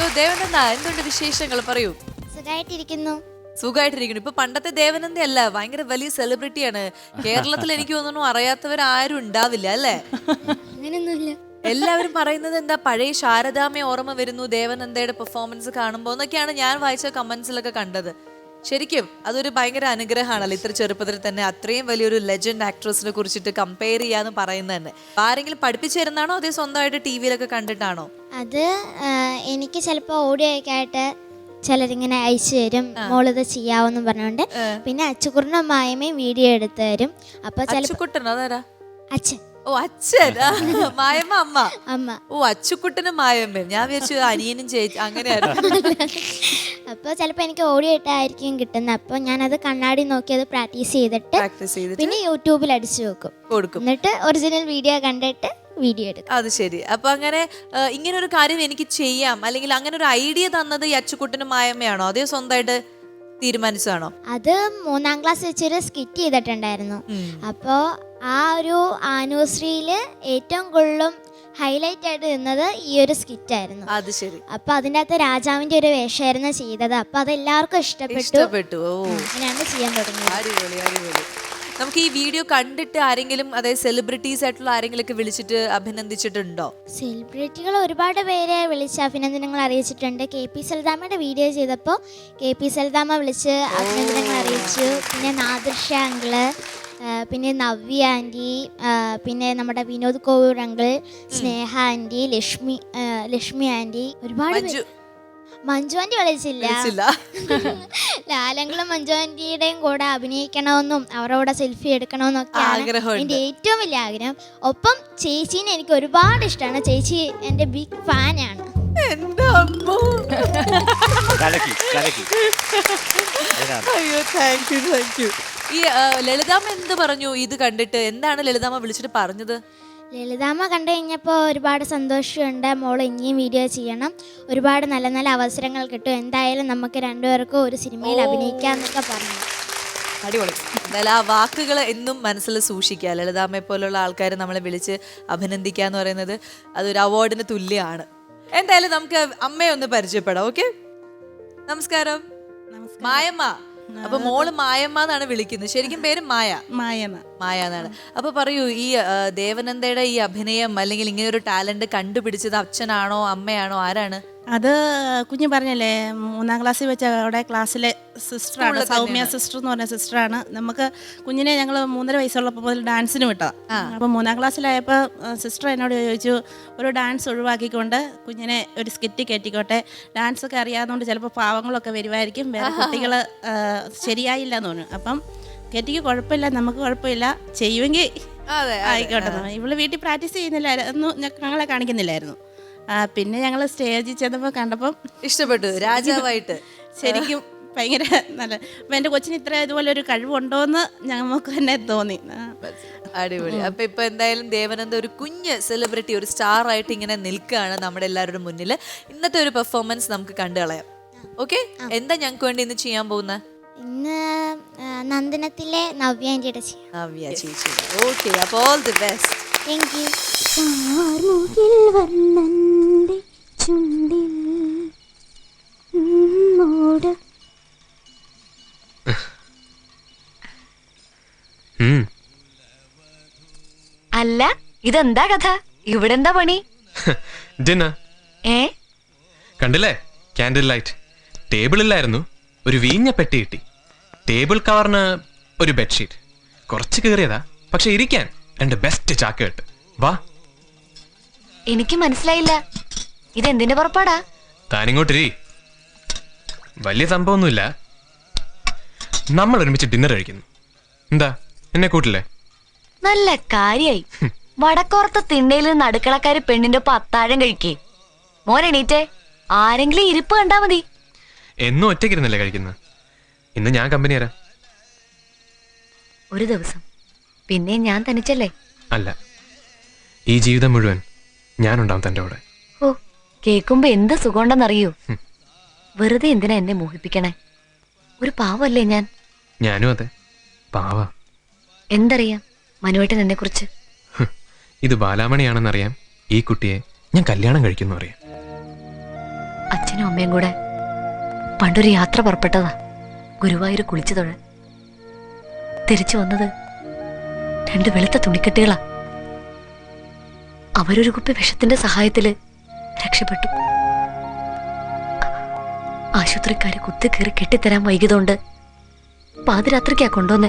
So Devananda എന്തുണ്ട് വിശേഷങ്ങൾ? പറയൂ. സുഖമായിട്ടിരിക്കുന്നു സുഖമായിട്ടിരിക്കുന്നു ഇപ്പൊ പണ്ടത്തെ ദേവനന്ദ അല്ല ഭയങ്കര വലിയ സെലിബ്രിറ്റിയാണ് കേരളത്തിൽ എനിക്ക് തോന്നുന്നു അറിയാത്തവർ ആരും ഉണ്ടാവില്ല അല്ലേ? അങ്ങനെയൊന്നുമില്ല എല്ലാവരും പറയുന്നത് എന്താ പഴയ ശാരദാമ്മ ഓർമ്മ വരുന്നു ദേവനന്ദയുടെ പെർഫോമൻസ് കാണുമ്പോൾ എന്നൊക്കെയാണ് ഞാൻ വായിച്ച കമന്റ്സിലൊക്കെ കണ്ടത്. ശരിക്കും അതൊരു ഭയങ്കര അനുഗ്രഹമാണല്ലോ. ഇത്ര ചെറുപ്പത്തിൽ തന്നെ അത്രയും വലിയൊരു ലെജൻഡ് ആക്ട്രസിനെ കുറിച്ചിട്ട് കമ്പയർ ചെയ്യാന്ന് പറയുന്നത് തന്നെ. ആരെങ്കിലും പഠിപ്പിച്ചു തരുന്നതാണോ? അതേ സ്വന്തമായിട്ട് ടി വിയിലൊക്കെ കണ്ടിട്ടാണോ? അത് എനിക്ക് ചിലപ്പോ ഓഡിയോ ഒക്കെ ആയിട്ട് ചിലരിങ്ങനെ അയച്ചു തരും. മോളിത് ചെയ്യാവെന്നും പറഞ്ഞുകൊണ്ട്. പിന്നെ അച്ചുകുറിനും മായമേ വീഡിയോ എടുത്തു തരും. അപ്പൊ ചിലപ്പോൾ അച്ഛൻ. ഓ അച്ഛൻ. മായമ്മ അമ്മ. അമ്മ. ഓ അച്ചുക്കുട്ടനും മായമ്മയും. ഞാൻ വിചാരിച്ചു അനിയനും ചേച്ചി അങ്ങനെയായിരുന്നു. അപ്പോൾ ചിലപ്പോൾ എനിക്ക് ഓഡിയോ ഇട്ടായിരിക്കും കിട്ടുന്നത്. അപ്പോൾ ഞാനത് കണ്ണാടി നോക്കി അത് പ്രാക്ടീസ് ചെയ്തിട്ട് പ്രാക്ടീസ് ചെയ്തിട്ട് പിന്നെ യൂട്യൂബിൽ അടിച്ചു വെക്കും. കൊടുക്കും. എന്നിട്ട് ഒറിജിനൽ വീഡിയോ കണ്ടിട്ട് വീഡിയോ എടുക്കും. അത് ശരി. അപ്പൊ അങ്ങനെ ഇങ്ങനെ ഒരു കാര്യം എനിക്ക് ചെയ്യാം. അല്ലെങ്കിൽ അങ്ങനെ ഒരു ഐഡിയ തന്നത് ഈ അച്ചുക്കുട്ടനും മായമ്മയാണോ? അതേ സ്വന്തമായിട്ട്? തീരുമാനിച്ചതാണോ? അത് മൂന്നാം ക്ലാസ് വെച്ചൊരു സ്കിറ്റ് ചെയ്തിട്ടുണ്ടായിരുന്നു. അപ്പോ അപ്പോൾ ആ ഒരു ആനിവേഴ്സറിയിൽ ഏറ്റവും കൂടുതലും ഹൈലൈറ്റ് ആയിട്ട് നിന്നത് ഈ ഒരു സ്കിറ്റ് ആയിരുന്നു. അത് ശരി. അപ്പൊ അതിന്റെ അകത്ത് രാജാവിന്റെ ഒരു വേഷമായിരുന്നു ചെയ്തത്. അപ്പൊ അത് എല്ലാവർക്കും ഇഷ്ടപ്പെട്ടു. ഇഷ്ടപ്പെട്ടു. ഓ. അങ്ങനെയാണ് ചെയ്യാൻ തുടങ്ങിയത്. അടിപൊളി അടിപൊളി. നമുക്ക് ഈ വീഡിയോ കണ്ടിട്ട് ആരെങ്കിലും അതായത് സെലിബ്രിറ്റീസ് ആയിട്ടുള്ള ആരെങ്കിലും ഒക്കെ വിളിച്ചിട്ട് അഭിനന്ദിച്ചിട്ടുണ്ടോ? സെലിബ്രിറ്റികൾ ഒരുപാട് പേരെ വിളിച്ച് അഭിനന്ദനങ്ങൾ അറിയിച്ചിട്ടുണ്ട്. കെ പി സൽദാമയുടെ വീഡിയോ ചെയ്തപ്പോൾ കെ പി സൽദാമ വിളിച്ച് അഭിനന്ദനങ്ങൾ അറിയിച്ചു. പിന്നെ നാദൃഷ അങ്കിൾ പിന്നെ നവ്യ ആന്റി പിന്നെ നമ്മുടെ Vinod Kovoor uncle Sneha aunty Lakshmi Lakshmi aunty ഒരുപാട് മഞ്ജു ആന്റി വിളിച്ചില്ല. വിളിച്ചില്ല. ലാലങ്ങളും മഞ്ജു ആന്റിയുടെയും കൂടെ അഭിനയിക്കണമെന്നും അവരോടെ സെൽഫി എടുക്കണമെന്നൊക്കെയാണ് ആഗ്രഹമുണ്ട്. എന്റെ ഏറ്റവും വലിയ ആഗ്രഹം. ഒപ്പം ചേച്ചീനെ എനിക്ക് ഒരുപാട് ഇഷ്ടമാണ്. ചേച്ചി എന്റെ ബിഗ് ഫാനാണ് എന്റെ അമ്മോ. കലക്കി കലക്കി. അതിനാണ്. അയ്യോ താങ്ക് യു താങ്ക് യു ഈ ആ, ലളിതാമ്മ എന്ത് പറഞ്ഞു? ഇത് കണ്ടിട്ട് എന്താണ് ലളിതാമ്മ വിളിച്ചിട്ട് പറഞ്ഞത്? ലളിതാമ്മ കണ്ടു കഴിഞ്ഞപ്പോൾ ഒരുപാട് സന്തോഷമുണ്ട്. മോൾ ഇനിയും വീഡിയോ ചെയ്യണം. ഒരുപാട് നല്ല നല്ല അവസരങ്ങൾ കിട്ടും. എന്തായാലും നമുക്ക് രണ്ടുപേർക്കും ഒരു സിനിമയിൽ അഭിനയിക്കാമെന്നൊക്കെ പറഞ്ഞു. അടിപൊളി. എന്തായാലും ആ വാക്കുകൾ എന്നും മനസ്സിൽ സൂക്ഷിക്കുക. ലളിതാമ്മയെ പോലുള്ള ആൾക്കാർ നമ്മളെ വിളിച്ച് അഭിനന്ദിക്കുക എന്ന് പറയുന്നത് അതൊരു അവാർഡിന് തുല്യമാണ്. എന്തായാലും നമുക്ക് അമ്മയെ ഒന്ന് പരിചയപ്പെടാം. ഓക്കെ നമസ്കാരം. മായമ്മ. അപ്പൊ മോൾ മായമ്മ എന്നാണ് വിളിക്കുന്നത്. ശരിക്കും പേര് മായ. മായമ്മ. മായ എന്നാണ്. അപ്പൊ പറയൂ ഈ ദേവനന്ദയുടെ ഈ അഭിനയം അല്ലെങ്കിൽ ഇങ്ങനെ ഒരു ടാലന്റ് കണ്ടുപിടിച്ചത് അച്ഛനാണോ അമ്മയാണോ ആരാണ്? അത് കുഞ്ഞ് പറഞ്ഞല്ലേ മൂന്നാം ക്ലാസ്സിൽ വെച്ച അവിടെ ക്ലാസ്സിലെ സിസ്റ്ററാണ് സൗമ്യ സിസ്റ്റർ എന്ന് പറഞ്ഞ സിസ്റ്ററാണ് നമുക്ക് കുഞ്ഞിനെ ഞങ്ങൾ മൂന്നര വയസ്സുള്ളപ്പോൾ മുതൽ ഡാൻസിന് വിട്ടതാണ് അപ്പോൾ മൂന്നാം ക്ലാസ്സിലായപ്പോൾ സിസ്റ്റർ എന്നോട് ചോദിച്ചു ഒരു ഡാൻസ് ഒഴിവാക്കിക്കൊണ്ട് കുഞ്ഞിനെ ഒരു സ്കിറ്റ് കയറ്റിക്കോട്ടെ ഡാൻസ് ഒക്കെ അറിയാവുന്നതുകൊണ്ട് ചിലപ്പോൾ പാവങ്ങളൊക്കെ വരുമായിരിക്കും വേറെ കുട്ടികൾ ശരിയായില്ല എന്ന് തോന്നുന്നു അപ്പം കെറ്റിക്ക് കുഴപ്പമില്ല നമുക്ക് കുഴപ്പമില്ല ചെയ്യുമെങ്കിൽ ആയിക്കോട്ടെ. ഇവൾ വീട്ടിൽ പ്രാക്ടീസ് ചെയ്യുന്നില്ലായിരുന്നു ഞങ്ങളെ കാണിക്കുന്നില്ലായിരുന്നു. പിന്നെ ഞങ്ങൾ സ്റ്റേജിൽ ചെന്നപ്പോൾ കണ്ടപ്പം ഇഷ്ടപ്പെട്ടു രാജാവായിട്ട്. ശരിക്കും ഭയങ്കര നല്ല അപ്പം എന്റെ കൊച്ചിന് ഇത്ര ഇതുപോലെ ഒരു കഴിവുണ്ടോയെന്ന് ഞങ്ങൾക്ക് തന്നെ തോന്നി. അടിപൊളി. അപ്പൊ ഇപ്പൊ എന്തായാലും ദേവനന്ദ ഒരു കുഞ്ഞ് സെലിബ്രിറ്റി ഒരു സ്റ്റാർ ആയിട്ട് ഇങ്ങനെ നിൽക്കുകയാണ് നമ്മുടെ എല്ലാവരുടെ മുന്നിൽ ഇന്നത്തെ ഒരു പെർഫോമൻസ് നമുക്ക് കണ്ടു കളയാം. ഓക്കെ എന്താ ഞങ്ങൾക്ക് വേണ്ടി ഇന്ന് ചെയ്യാൻ പോകുന്നത് ഇന്ന് നന്ദനത്തിലെ നവ്യ ആന്റിയുടെ നവ്യ ചേച്ചി. ഓക്കെ അപ്പോൾ all the best thank you അല്ല ഇതെന്താ കഥ? ഇവിടെ എന്താ പണി ഡിന്നർ ഏ? കണ്ടില്ലേ? കാൻഡിൽ ലൈറ്റ് ടേബിളില്ലായിരുന്നു ഒരു വീഞ്ഞ പെട്ടി കിട്ടി. ടേബിൾ കവറിന് ഒരു ബെഡ്ഷീറ്റ് കുറച്ച് കയറിയതാ പക്ഷെ ഇരിക്കാൻ രണ്ട് ബെസ്റ്റ് ചാക്ക് കെട്ട്. വാ. എനിക്ക് മനസ്സിലായില്ല. ഇതെന്തിന്റെ പുറപ്പാടാ? താനിങ്ങോട്ടിരി. വലിയ സംഭവമൊന്നുമില്ല. നമ്മൾ ഒരുമിച്ച് ഡിന്നർ കഴിക്കുന്നു. എന്താ? എന്നെ കൂട്ടില്ലേ? നല്ല കാര്യായി. വടക്കോർത്ത തിണ്ണയിൽ നിന്ന് അടുക്കളക്കാര് പെണ്ണിന്റെ പത്താഴം കഴിക്കേ. മോനെണീറ്റേ ആരെങ്കിലും ഇരിപ്പ് കണ്ടാ മതി. എന്നും ഒറ്റയ്ക്കിരുന്നല്ലേ കഴിക്കുന്നത് ഇന്ന് ഞാൻ കമ്പനി തരാം ഒരു ദിവസം. പിന്നെ ഞാൻ തനിച്ചല്ലേ? അല്ല. ഈ ജീവിതം മുഴുവൻ ഞാനുണ്ടാവും തന്റെ കൂടെ. ഓ കേൾക്കുമ്പോ എന്ത് സുഖമുണ്ടെന്നറിയോ? വെറുതെ എന്തിനാ എന്നെ മോഹിപ്പിക്കണേ? ഒരു പാവല്ലേ ഞാൻ? ഞാനും അതെ. പാവ. എന്തറിയാം? മനുവേട്ടൻ എന്നെ കുറിച്ച്. ഇത് ബാലാമണിയാണെന്നറിയാം. ഈ കുട്ടിയെ ഞാൻ കല്യാണം കഴിക്കുന്നു അറിയാം. അച്ഛനും അമ്മയും കൂടെ പണ്ടൊരു യാത്ര പുറപ്പെട്ടതാ. ഗുരുവായൂർ കുളിച്ചു തൊഴ തിരിച്ചു വന്നത് രണ്ട് വെളുത്ത തുണിക്കെട്ടുകളാ. അവരൊരു കുപ്പി വിഷത്തിന്റെ സഹായത്തിൽ രക്ഷപ്പെട്ടു. ആശുപത്രിക്കാര് കുത്തി കയറി കെട്ടിത്തരാൻ വൈകിയതുകൊണ്ട് പാതിരാത്രിക്കാ കൊണ്ടുവന്നേ.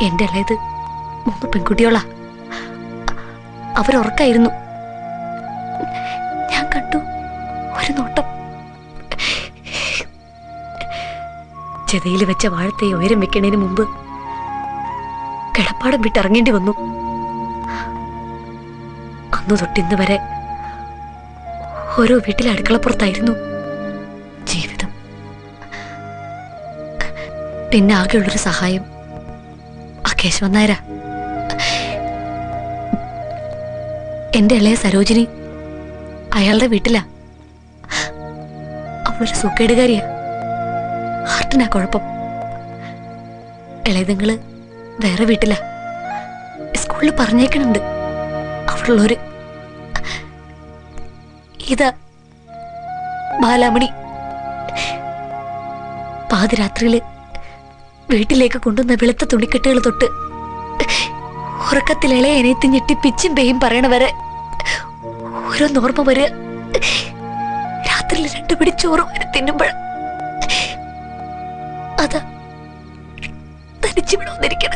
എന്റെ അല്ലേത് മൂന്ന് പെൺകുട്ടികളാ. അവരുറക്കായിരുന്നു. ഞാൻ കണ്ടു ഒരു നോട്ടം. ചെതയിൽ വെച്ച വാഴത്തെ ഉയരം വെക്കണതിന് മുമ്പ് കിടപ്പാടം വിട്ടിറങ്ങേണ്ടി വന്നു. അന്ന് തൊട്ടിന്ന് വരെ ഓരോ വീട്ടിലെ അടുക്കളപ്പുറത്തായിരുന്നു ജീവിതം. പിന്നെ ആകെയുള്ളൊരു സഹായം. കേശവൻ നായരാ. എന്റെ ഇളയ സരോജിനി അയാളുടെ വീട്ടിലാ. അവളൊരു സുഖേടുകാരിയാ. ഹാർട്ടിനാ കുഴപ്പം. ഇളയതുങ്ങൾ വേറെ വീട്ടിലാ. സ്കൂളിൽ പറഞ്ഞേക്കണുണ്ട്. അവളുള്ളൊരു ഇതാ ബാലാമണി. പാതിരാത്രിയിൽ വീട്ടിലേക്ക് കൊണ്ടുവന്ന വെളുത്ത തുണിക്കെട്ടുകൾ തൊട്ട് ഉറക്കത്തിൽ ഇളയ ഞെട്ടി പിച്ചും പേയും പറയണ വരെ. ഓരോന്നോർമ്മ വരെ രാത്രിയിൽ രണ്ടു പിടി ചോറ് വരെ തിന്നുമ്പോൾ അതാ തനിച്ചു വന്നിരിക്കണ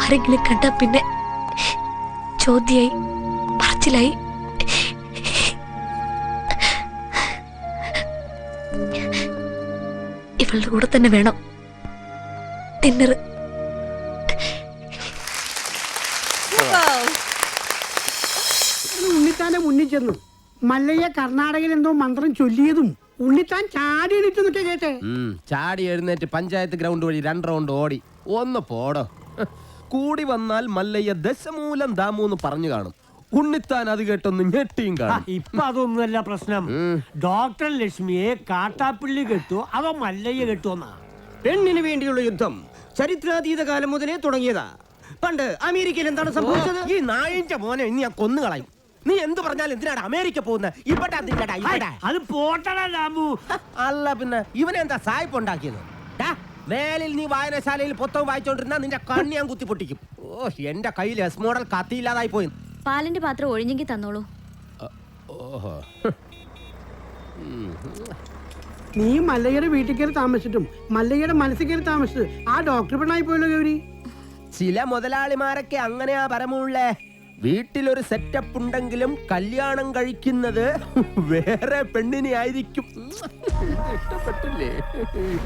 ആരെങ്കിലും കണ്ടാ പിന്നെ ചോദ്യായി പറച്ചിലായി. ഇവളുടെ കൂടെ തന്നെ വേണം. ഡിന്നർ ഉണ്ണിത്താന്റെ മുന്നിൽ ചെന്നു. മല്ലയ്യ കർണാടകയിൽ എന്തോ മന്ത്രം ചൊല്ലിയതും ഉണ്ണിത്താൻ ചാടി എണീറ്റ് നിൽക്കെ കേട്ടെ. ഉം, ചാടി എഴുന്നേറ്റ് പഞ്ചായത്ത് ഗ്രൗണ്ട് വഴി രണ്ട് റൗണ്ട് ഓടി. ഒന്ന് പോടോ. ഹ്, കൂടി വന്നാൽ മല്ലയ്യ ദശമൂലം ദാമൂന്ന് പറഞ്ഞു കാണും. ഉണ്ണിത്താൻ അത് കേട്ടൊന്ന് ഞെട്ടിയും കാണും. ഇപ്പൊ അതൊന്നുമല്ല പ്രശ്നം. ഡോക്ടർ ലക്ഷ്മിയെ കാട്ടാപ്പിള്ളി കെട്ടു അവ മല്ലയ്യ കെട്ടുവന്നാ പെണ്ണിന് വേണ്ടിയുള്ള യുദ്ധം ചരിത്രാതീത കാലം മുതലേ തുടങ്ങിയതാ. പണ്ട് അമേരിക്കയിൽ എന്താണ് സംഭവിച്ചത്? ഈ നായിന്റെ മോനെ ഇനി ഞാൻ കൊന്നു കളയും. നീ എന്ത് പറഞ്ഞാലും എന്തിനാണ് അമേരിക്ക പോകുന്നത് ഇവിടെ എന്തിനാടാ ഇവിടെ അത് പോട്ടടാ രാമു. അല്ല പിന്നെ ഇവനെന്താ സായിപ്പ് ഉണ്ടാക്കിയത്? വേലിൽ മേലിൽ നീ വായനശാലയിൽ പുത്തകം വായിച്ചോണ്ടിരുന്ന നിന്റെ കണ്ണി ഞാൻ കുത്തി പൊട്ടിക്കും ഓ എന്റെ കയ്യിൽ എസ് മോഡൽ കത്തിയില്ലാതായി പോയി. പാലിന്റെ പാത്രം ഒഴിഞ്ഞെങ്കിൽ തന്നോളൂ. ഓഹോ. നീ മല്ലയ്യയുടെ വീട്ടിൽ കയറി താമസിച്ചിട്ടും മല്ലയ്യയുടെ മനസ്സിൽ കയറി താമസിച്ചത് ആ ഡോക്ടർ പെണ്ണായി പോയല്ലോ ഗൗരി. ചില മുതലാളിമാരൊക്കെ അങ്ങനെയാ പരമുള്ളേ വീട്ടിലൊരു സെറ്റപ്പ് ഉണ്ടെങ്കിലും കല്യാണം കഴിക്കുന്നത് വേറെ പെണ്ണിനെ ആയിരിക്കും. ഇഷ്ടപ്പെട്ടില്ലേ?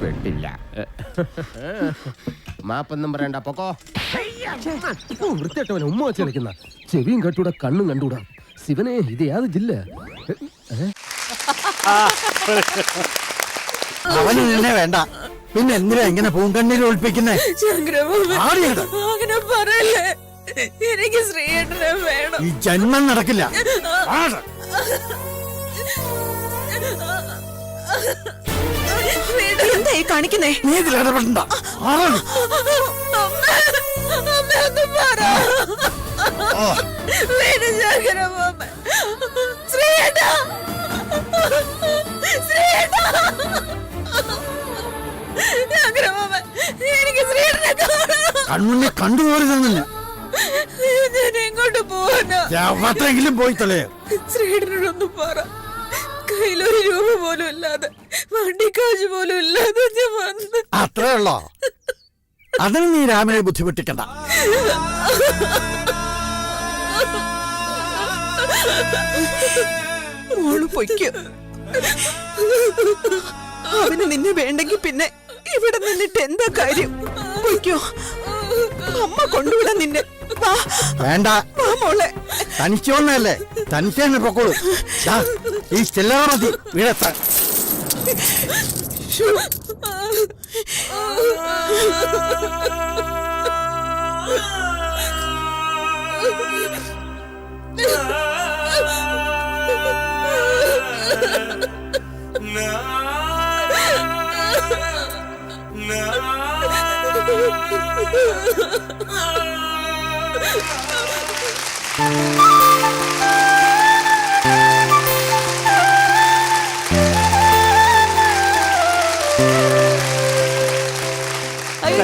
പെട്ടില്ല മാപ്പൊന്നും പറയണ്ട പൊക്കോ. വൃത്തിയിട്ടവൻ ഉമ്മ വെച്ച് കളിക്കുന്ന. ചെവിയും കെട്ടൂടാ കണ്ണും കണ്ടൂടാ. ശിവനെ ഇത് യാത് ജില്ല. അവന് നിന്നെ വേണ്ട. പിന്നെ എന്തിനാ ഇങ്ങനെ പൂങ്കണ്ണിൽ ഒളിപ്പിക്കുന്നേ? അങ്ങനെ പറയല്ലേ. എനിക്ക് ശ്രീയേട്ടനെ വേണം. ഈ ജന്മം നടക്കില്ല. എന്തായി കാണിക്കുന്നേ? നീ ഇതിൽ ഇടപെടണ്ട ആരാണ്? എനിക്ക് ശ്രീയേട്ടനെ കാണണം. കൺമുന്നിൽ കണ്ടുപോരുതെന്നില്ല. എങ്ങോട്ട് പോവാനാ? എവിടെങ്കിലും പോയി തലേ. ശ്രീയേട്ടനോടൊന്ന് പറ. കയ്യിലൊരു രൂപ പോലും ഇല്ലാതെ വണ്ടിക്കാശ് പോലും ഇല്ലാതെ ഞാൻ വന്ന്. അത്രേ ഉള്ളോ? അതിന് നീ രാമനെ ബുദ്ധിമുട്ടിക്കണ്ട. മോൾ പൊയ്ക്കോ. അവന് നിന്നെ വേണ്ടെങ്കിൽ പിന്നെ ഇവിടെ നിന്നിട്ട് എന്താ കാര്യം? പൊയ്ക്കോ. അമ്മ കൊണ്ടുവിടാൻ നിന്നെ. വേണ്ട. മോളെ. തനിച്ചോന്നല്ലേ. തനിച്ച് തന്നെ പൊക്കോളൂ ഈ ചെല്ലറ മതി. വീഴത്താൻ ശ്ശോ.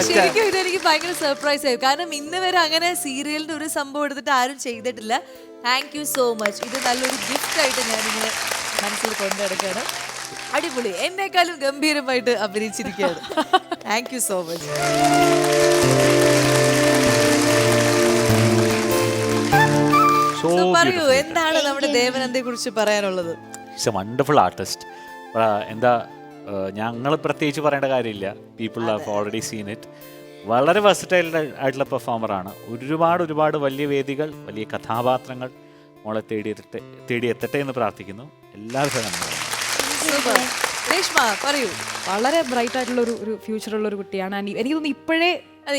ശരിക്കും ഇതെനിക്ക് ഭയങ്കര സർപ്രൈസ് ആയി. കാരണം ഇന്ന് വരെ അങ്ങനെ സീരിയലിന്റെ ഒരു സംഭവം എടുത്തിട്ട് ആരും ചെയ്തിട്ടില്ല. താങ്ക് യു സോ മച്ച് ഇത് നല്ലൊരു ഗിഫ്റ്റ് ആയിട്ട് ഞാൻ ഇങ്ങനെ മനസ്സിൽ കൊണ്ടെടുക്കുകയാണ് അടിപൊളി. എന്നെക്കാളും ഗംഭീരമായിട്ട് അഭിനയിച്ചിരിക്കുകയാണ്. താങ്ക് യു സോ മച്ച് പറയൂ എന്താണ് നമ്മുടെ ദേവനന്ദയെ കുറിച്ച് പറയാനുള്ളത് ഇറ്റ്സ് എ വണ്ടർഫുൾ ആർട്ടിസ്റ്റ് എന്താ ഞങ്ങൾ പ്രത്യേകിച്ച് പറയേണ്ട കാര്യമില്ല. People have already seen it വളരെ വെർസറ്റൈൽ ആയിട്ടുള്ള പെർഫോമറാണ് ഒരുപാട് ഒരുപാട് വലിയ വേദികൾ വലിയ കഥാപാത്രങ്ങൾ മോളെ തേടിയെത്തട്ടെ തേടിയെത്തട്ടെ എന്ന് പ്രാർത്ഥിക്കുന്നു. നന്ദി. സൂപ്പർ രേഷ്മ പറയൂ. വളരെ ബ്രൈറ്റ് ആയിട്ടുള്ള ഒരു ഒരു ഫ്യൂച്ചർ ഉള്ള ഒരു കുട്ടിയാണ് എനിക്ക് തോന്നുന്നു ഇപ്പോഴേ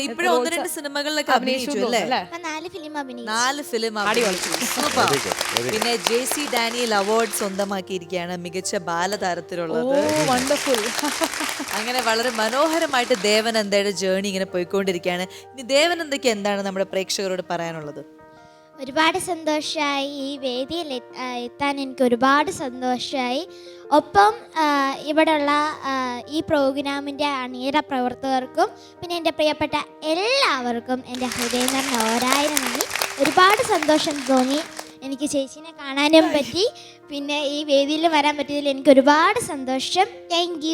ഇപ്പോഴും ഒന്ന് രണ്ട് സിനിമകളിലൊക്കെ അഭിനയിച്ചു അല്ലേ? നാല് ഫിലിം അഭിനയിച്ചു. നാല് ഫിലിം സൂപ്പർ. പിന്നെ ജെ സി ഡാനിയൽ അവാർഡ് സ്വന്തമാക്കിയിരിക്കുകയാണ് മികച്ച ബാലതാരത്തിലുള്ളത്. വണ്ടർഫുൾ അങ്ങനെ വളരെ മനോഹരമായിട്ട് ദേവനന്ദയുടെ ജേണി ഇങ്ങനെ പോയിക്കൊണ്ടിരിക്കുകയാണ്. ഇനി ദേവനന്ദയ്ക്ക് എന്താണ് നമ്മുടെ പ്രേക്ഷകരോട് പറയാനുള്ളത്? ഒരുപാട് സന്തോഷമായി ഈ വേദിയിൽ എത്ത- എത്താൻ എനിക്ക് ഒരുപാട് സന്തോഷമായി ഒപ്പം ഇവിടെയുള്ള ഈ പ്രോഗ്രാമിന്റെ അണിയറ പ്രവർത്തകർക്കും പിന്നെ എന്റെ പ്രിയപ്പെട്ട എല്ലാവർക്കും എന്റെ ഹൃദയം നിറഞ്ഞ ഓരായിരം നന്ദി. ഒരുപാട് സന്തോഷം തോന്നി എനിക്ക് ചേച്ചീനെ കാണാനും പറ്റി. പിന്നെ ഈ വേദിയിൽ വരാൻ പറ്റിയതിൽ എനിക്ക് ഒരുപാട് സന്തോഷം. താങ്ക്